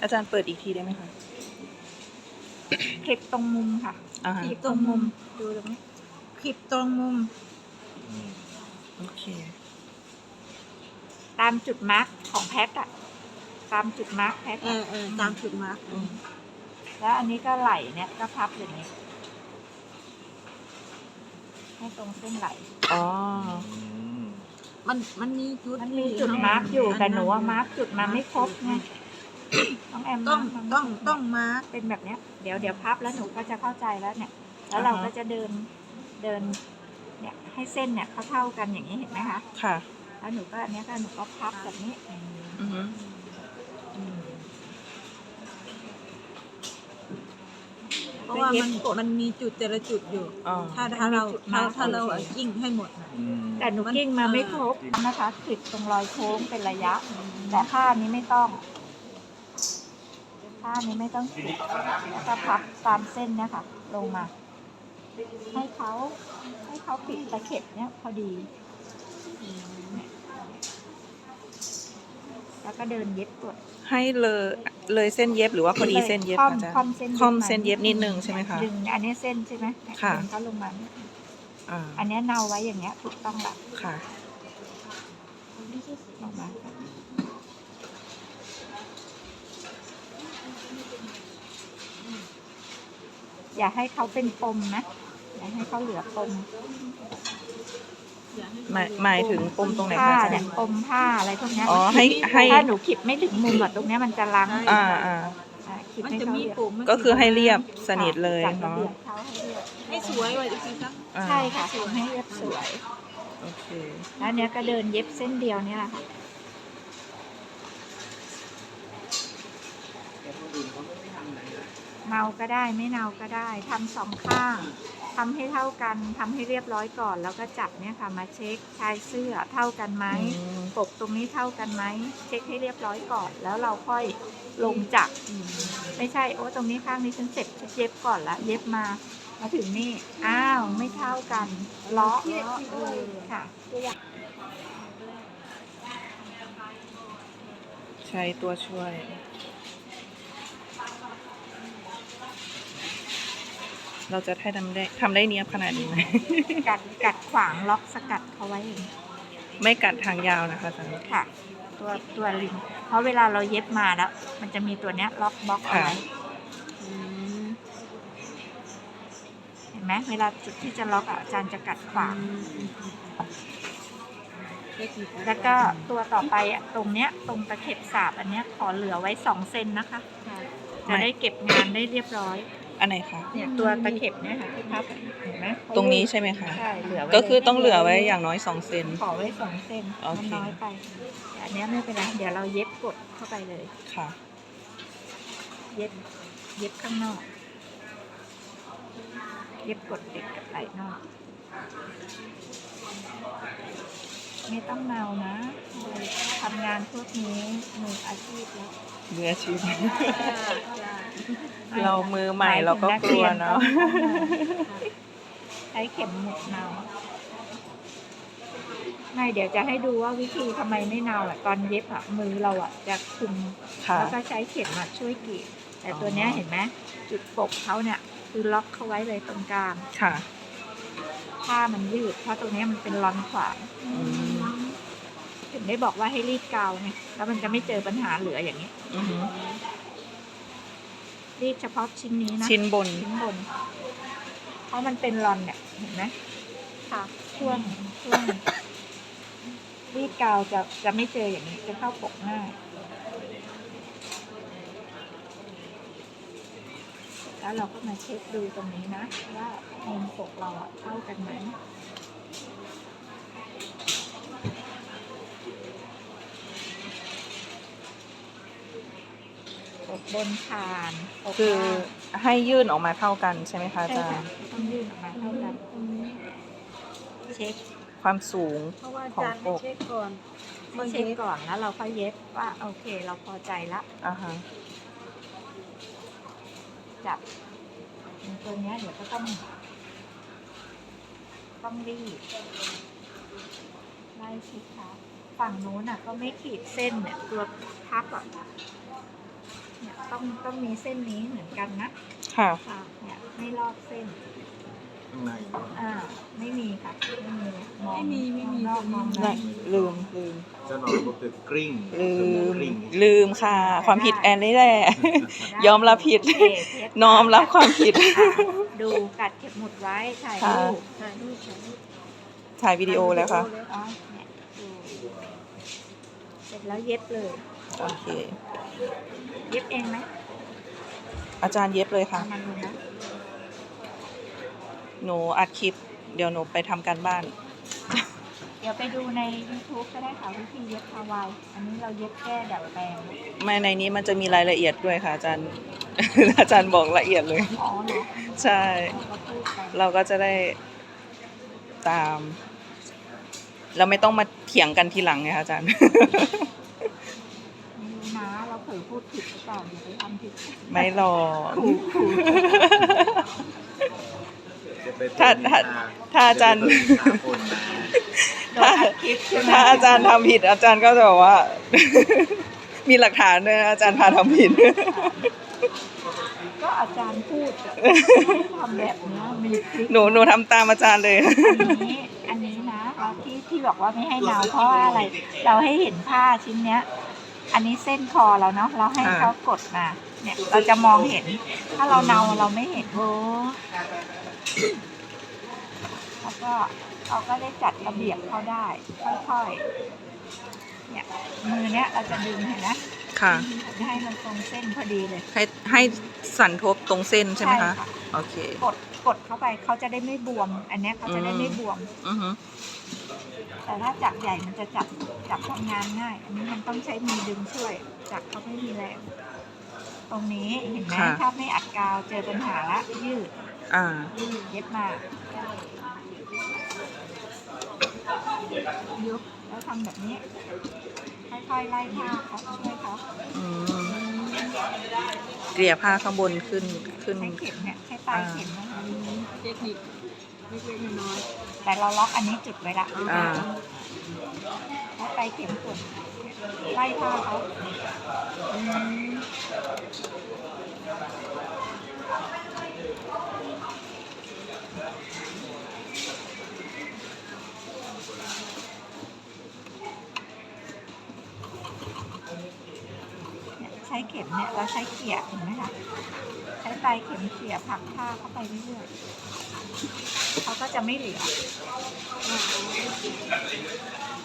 อาจารย์เปิดอีกทีได้ไหมคะ คลิปตรงมุมค่ะอ่าฮะ คลิปตรงมุมดูตรงนี้คลิปตรงมุม โอเค ตามจุดมาร์กของแพ็คอะตามจุดมาร์กแพ็คเออเออตามจุดมาร์กอืมแล้วอันนี้ก็ไหลเนี่ยก็พับอย่างนี้ให้ตรงเส้นไหล อ๋อมั นมันมีจุดมันมีจุดมาร์กอยู่แต่หนูว่ามาร์กจุดมาไม่ครบไงต้องแอมต้องมาร์คต้องมันต้องมาร์กเป็นแบบเนี้ยเดี๋ยวเดี๋ยวพับแล้วหนูก็จะเข้าใจแล้วเนี่ย แล้วเราก็จะเดินเดินเนี่ยให้เส้นเนี่ยเขาเท่ากันอย่างนี้เห็นไหมคะค่ะ แล้วหนูก็อันเนี้ยก็หนูก็พับแบบนี้ อือฮึ เพราะว่ามันมันมีจุดแต่ละจุดอยู่ อ๋อ ถ้าถ้าเราถ้าถ้าเรายิ่งให้หมดน่ะแต่หนูมันกิ้งมาไม่ครบนะคะติดตรงรอยโค้งเป็นระยะ แต่ผ้านี้ไม่ต้องผ้านี้ไม่ต้องติดแล้วก็พับตามเส้นเนี่ยค่ะ ลงมา ให้เขาให้เขาปิดตะเข็บเนี่ยพอดี แล้วก็เดินเย็บกดให้เลยเลยเส้นเย็บหรือว่าพอดีเส้นเย็บค่อมอาจารย์ค่อมเส้นค่อมเส้นเย็บนิดนึงใช่ไหมคะดึงอันนี้เส้นใช่ไหมค่ะดึงเขาลงมาเนี่ยอ่าอันนี้เนาไว้อย่างเงี้ยถูกต้องละค่ะออกมาอย่าให้เขาเป็นปมนะ อย่าให้เขาเหลือปม หมายหมายถึงปมตรงไหนผ้าคะอาจารเนี่ยย์ ปมผ้าอะไรพวกเนี้ยอ๋อให้ให้ ถ้าหนูขีดไม่ถึงมุมอะตรงเนี้ยมันจะล้างอ่าอ่าอ่าขีดมันให้จะเขามีเรียบปุ่มก็คือให้เรียบสนิทเลยจัดระเนาะเบียบเขาให้เรียบให้สวยกว่าอีกทีสักอ่าใช่ค่ะทำให้เรียบสวย โอเค แล้วเนี้ยก็เดินเย็บเส้นเดียวเนี่ยแหละค่ะเนาก็ได้ไม่เนาก็ได้ทำสองข้าง ทำให้เท่ากันทำให้เรียบร้อยก่อน แล้วก็จับเนี่ยค่ะมาเช็คชายเสื้อเท่ากันไหมอืม ปกตรงนี้เท่ากันไหมเช็คให้เรียบร้อยก่อน แล้วเราค่อยลงจักรไม่ใช่โอ้ตรงนี้ข้างนี้ฉันเสร็จฉันเย็บก่อนละเย็บมา มาถึงนี่อ้าวไม่เท่ากันล้อค่ะ ใช้ตัวช่วย เราจะให้ทำได้ทำได้เนี้ยบขนาดนี้ไหม กัดกัดขวางล็อกสกัดเขาไว้เองไม่กัดทางยาวนะคะอาจารย์ ค่ะ ตัวตัวลิงเพราะเวลาเราเย็บมาแล้ว มันจะมีตัวเนี้ยล็อกบล็อกเอาไว้เห็นไหมเวลาจุดที่จะล็อกอะอาจารย์จะกัดขวาง แล้วก็ตัวต่อไปอะตรงเนี้ยตรงตะเข็บสาบอันเนี้ยขอเหลือไว้สองเซนนะคะ จะได้เก็บงานได้เรียบร้อย อันไหนคะ เนี่ยตัวตะเข็บเนี่ยค่ะที่พับอะเห็นไหมตรงนี้ใช่ไหมคะ ใช่เหลือไว้ก็คือเลยต้องเหลือไว้อย่างน้อยสองเซน ขอไว้สองเซนโอมันเค น้อยไปแต่อันเนี้ยไม่เป็นไรเดี๋ยวเราเย็บกดเข้าไปเลย ค่ะ เย็บเย็บข้างนอก เย็บกดติดกับไหล่นอก ไม่ต้องเนานะทำงานพวกนี้มืออาชีพแล้ว เบื่อชีวิตเรามือใหม่เราก็กลัวเนาะใช้เข็มหมุดเนาไม่เดี๋ยวจะให้ดูว่าวิธีทำไมไม่เนาอะตอนเย็บอะมือเราอะจะคุมค่ะแล้วก็ใช้เข็มอะช่วยกรีดแต่ตัวเนี้ยเห็นไหมจุดปกเขาเนี่ย คือล็อกเขาไว้เลยตรงกลางค่ะผ้ามันยืดเพราะตรงเนี้ยมันเป็นรอนขวางอืมถึ งได้บอกว่าให้รีดกาวไงแล้วมันจะไม่เจอปัญหาเหลืออย่างนี้อือหือรีดเฉพาะชิ้นนี้นะชิ้นบน ชิ้นบน เพราะมันเป็นรอนเนี่ยเห็นไหมค่ะ ช่วงช่วงรีดกาวจะจะไม่เจออย่างนี้ จะเข้าปกง่ายแล้วเราก็มาเช็คดูตรงนี้นะ ว่ามุมปกเราอะเท่ากันไหม บนผ่านปกคือล่างให้ยื่นออกมาเท่ากันใช่ไหมคะอาใช่จารค่ะย์ต้องยื่นออกมาเท่ากันเช็ค ความสูง เพราะว่าอาจารย์ไม่เช็คก่อนไม่เช็คก่อนแล้วเราค่อยเย็บว่าโอเค เราพอใจละอ่าฮะจับตัวเนี้ยเดี๋ยวก็ต้องต้องรีดไล่ชิดค่ะฝั่งนู้นอะ ก็ไม่ขีดเส้นเนี่ยตัวพับอะเนี่ย ต้องต้องมีเส้นนี้เหมือนกันนะค่ะ ค่ะเนี่ยไม่ลอกเส้นข้างในอ่าไม่มีค่ะไม่มีมองไม่มีไม่มี องนอกมองในได้ลืมลืม เจ้าหนอนก็คือกริ้งลืคือหมูมกริ้งลืมค่ะ ความผิดแอนนี่แหละ ยอมรับผิดโอเคเทปน้อมรับความผิดอะดูกัดเข็มหมุดไว้ถ่ายค่ะรูปถ่ายรูปถ่ายรูปถ่ายวิดีโอแล้วค่ะ อ๋อเนี่ยดูเสร็จแล้วเย็บเลย โอเค เย็บเองไหมอาจารย์เย็บเลยค่ะเอามาดูนะ หนูอัดคลิป เดี๋ยวหนูไปทำการบ้าน เดี๋ยวไปดูใน YouTube ก็ได้ค่ะวิธีเย็บฮาวาย อันนี้เราเย็บแก้ดัดแปลง ไม่ในนี้มันจะมีรายละเอียดด้วยค่ะ อาจารย์ อาจารย์บอกละเอียดเลย อ๋อเหรอใช่ เราพูดไปเราก็จะได้ตาม เราไม่ต้องมาเถียงกันทีหลังไงคะอาจารย์ ไม่รู้นะเราเผล อพูดผิดหรือเปล่าอย่าไปทำผิดไม่หรอก ขู่ขู่จะไปถ้าเปิดถ้านิทถ้าอาจารย์จะไปเปิดนิทานคนนะโดนอัดคลิปใช่ไหมถ้าอาจารย์ทำผิด อาจารย์ก็จะบอกว่า มีหลักฐานด้วยนะอาจารย์พาทำผิด ก็อาจารย์พูดอะทำแบบเนี้ยมีคลิปหนูหนูทำตามอาจารย์เลย อันนี้อันนี้นะเราที่ที่บอกว่าไม่ให้เนาเพราะว่าอะไร เราให้เห็นผ้าชิ้นเนี้ย อันนี้เส้นคอเราเนาะเราให้อ่าเขากดมา เนี่ย เราจะมองเห็น ถ้าเราเนาเราไม่เห็นแล้วก็เราก็ได้จัดระเบียบเขาได้ ค่อยๆเนี่ยมือเนี้ยเราจะดึงเห็นไหมค่ะจะให้มันตรงเส้นพอดีเลย ให้ให้สันทบตรงเส้นใช่ไหมคะค่ะโอเค กดกดเข้าไปเขาจะได้ไม่บวม อันเนี้ยเขาจะได้ไม่บวม อือฮึ แต่ถ้าจับใหญ่มันจะจับจับทำงานง่าย อันนี้มันต้องใช้มือดึงช่วย จับเขาไม่มีแรง ตรงนี้เห็นไหมถ้าไม่อัดกาวเจอปัญหาละยืดอ่า ยืดเย็บมายุบแล้วทำแบบนี้ ค่อยๆไล่ผ้าเขาช่วยเขาอืมเกลี่ยผ้าข้างบนขึ้นขึ้น ใช้เข็มเนี่ยใช้ปลายเข็มนะคะเทคนิคเล็กๆน้อย แต่เราล็อกอันนี้จุดไว้ละอ่าใช้ปลายเข็มกดไล่ผ้าเขาๆอืมเนี่ยใช้เข็มเนี่ยเราใช้เขี่ยเห็นไหมคะใช้ปลายเข็มเขี่ยผลักผ้าเข้าไปเรื่อยๆ เขาก็จะไม่เหลือ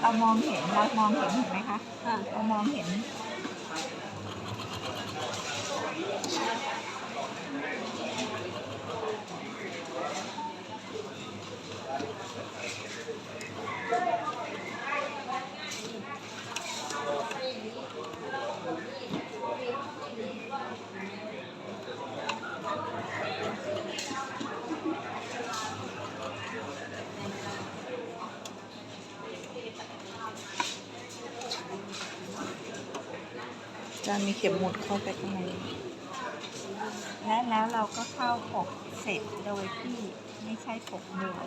เรามองเห็นเรามองเห็นเห็นไหมคะค่ะเรามองเห็น จารย์มีเข็มหมุดเข้าไปข้างในและแล้วเราก็เข้าปกเสร็จโดยที่ไม่ใช่ปกเดียว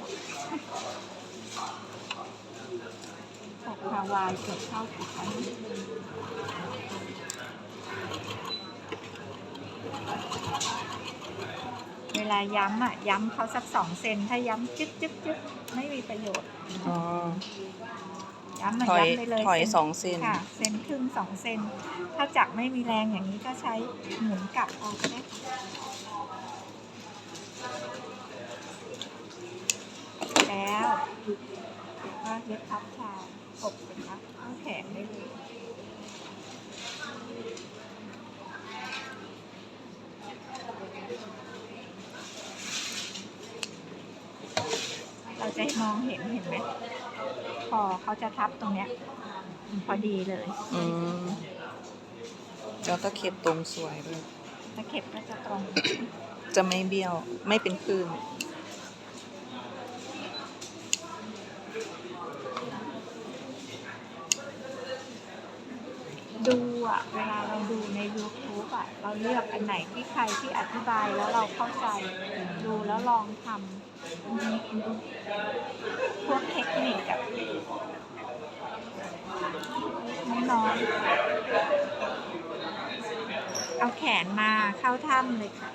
ปกฮาวายเกือบเข้าปกอันนี้เวลาย้ำอะ ย้ำเขาสักสองเซนถ้าย้ำจึ๊กจึ๊กจึ๊กไม่มีประโยชน์ อ๋อ ย้ำมันถอยย้ำไปเลยถอยเซนสองเซนค่ะเซนครึ่งสองเซนถ้าจักรไม่มีแรงอย่างนี้ก็ใช้หมุนกลับเอาก็ได้แล้วก็เย็บพับชาอกเสร็จแล้วเข้าแขนได้เลยเราจะมองเห็นเห็นไหม พอเขาจะทับตรงเนี้ยพอดีเลยอืมแล้วก็เข็บตรงสวยด้วย ตะเข็บก็จะตรง จะไม่เบี้ยว ไม่เป็นคลื่นดูอะ เวลาเราดูใน YouTube อะ เราเลือกอันไหนที่ใครที่อธิบายแล้วเราเข้าใจ ดูแล้วลองทำ พวกเทคนิคอะน้องเอาแขนมาเข้าถ้ำเลยค่ะ